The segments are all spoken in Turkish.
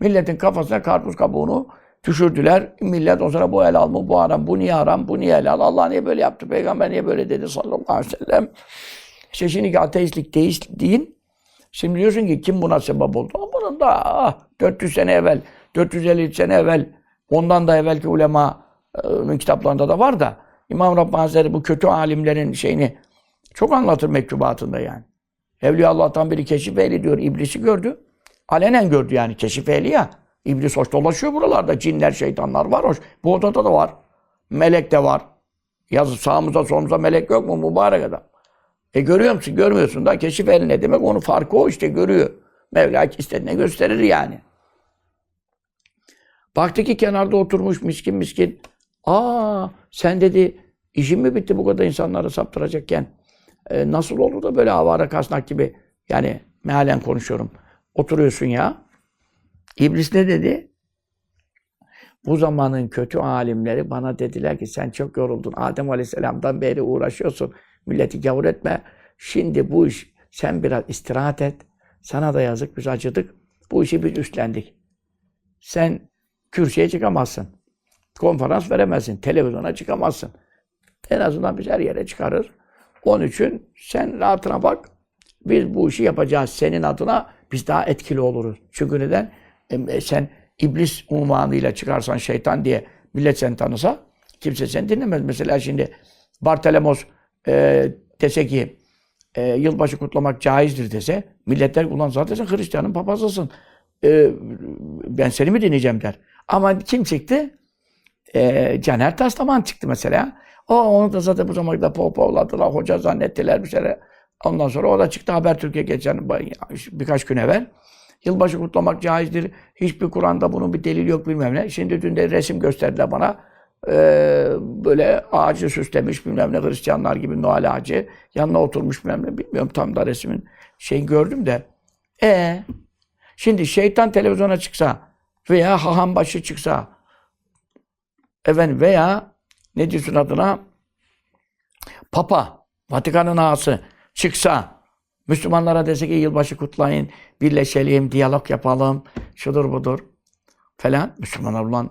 Milletin kafasına karpuz kabuğunu düşürdüler. Millet o sıra bu helal mı, bu haram, bu niye haram, bu niye helal, Allah niye böyle yaptı, peygamber niye böyle dedi sallallahu aleyhi ve sellem. İşte şimdi ateistlik, deist din. Şimdi diyorsun ki kim buna sebep oldu? Bunun da ah, 400 sene evvel, 450 sene evvel, ondan da evvelki ulemanın kitaplarında da var da İmam Rabbani Hazretleri bu kötü alimlerin şeyini çok anlatır mektubatında yani. Evliya Allah'tan biri keşif ehli diyor. İblisi gördü. Alenen gördü yani keşif ehli ya. İblis hoş dolaşıyor buralarda. Cinler, şeytanlar var hoş. Bu odada da var. Melek de var. Yazı sağımıza solumuza melek yok mu mübarek adam. E görüyor musun? Görmüyorsun da keşif ehli ne demek? Onun farkı o işte görüyor. Mevla istediğine gösterir yani. Baktı ki kenarda oturmuş miskin miskin. Aa sen dedi işin mi bitti bu kadar insanları saptıracakken? E, nasıl olur da böyle avara kasnak gibi yani mealen konuşuyorum. Oturuyorsun ya. İblis ne dedi? Bu zamanın kötü alimleri bana dediler ki sen çok yoruldun. Adem Aleyhisselam'dan beri uğraşıyorsun. Milleti gavur etme. Şimdi bu iş sen biraz istirahat et. Sana da yazık biz acıdık. Bu işi biz üstlendik. Sen kürsüye çıkamazsın. Konferans veremezsin. Televizyona çıkamazsın. En azından biz her yere çıkarır. Onun için sen rahatına bak. Biz bu işi yapacağız senin adına. Biz daha etkili oluruz. Çünkü neden? E, sen iblis unvanıyla çıkarsan şeytan diye millet seni tanısa kimse seni dinlemez. Mesela şimdi Bartelemos e, dese ki e, yılbaşı kutlamak caizdir dese milletler ulan zaten sen Hristiyanın papazısın. E, ben seni mi dinleyeceğim der. Ama kim çıktı? E, Caner Taslaman çıktı mesela. O onu da zaten bu zamanda da pohpohladılar, hoca zannettiler bir şeyler. Ondan sonra o da çıktı Habertürk'e geçen birkaç gün evvel. Yılbaşı kutlamak caizdir. Hiçbir Kur'an'da bunun bir delil yok bilmem ne. Şimdi dün de resim gösterdiler bana. Ee, böyle ağacı süslemiş bilmem ne Hristiyanlar gibi Noel ağacı. Yanına oturmuş bilmem ne. Bilmiyorum tam da resmin şeyi gördüm de. E şimdi şeytan televizyona çıksa veya haham başı çıksa efendim veya ne diyorsun adına Papa, Vatikan'ın ağası çıksa Müslümanlara dese ki yılbaşı kutlayın, birleşelim, diyalog yapalım, şudur budur falan. Müslümanlar ulan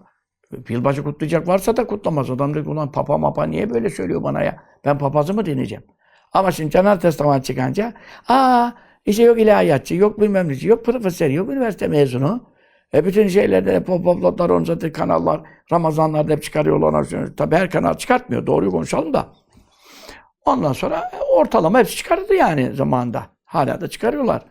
yılbaşı kutlayacak varsa da kutlamaz. Adam diyor ki ulan papa mapa niye böyle söylüyor bana ya? Ben papazı mı dinleyeceğim? Ama şimdi Caner Testament çıkınca aa işte yok ilahiyatçı, yok bilmem neci, yok profesör, yok üniversite mezunu. E bütün şeylerde hep popoplatlar, onu zaten kanallar, Ramazanlarda hep çıkarıyorlar. Tabii her kanal çıkartmıyor, doğruyu konuşalım da. Ondan sonra ortalama hepsi çıkardı yani zamanında. Hala da çıkarıyorlar.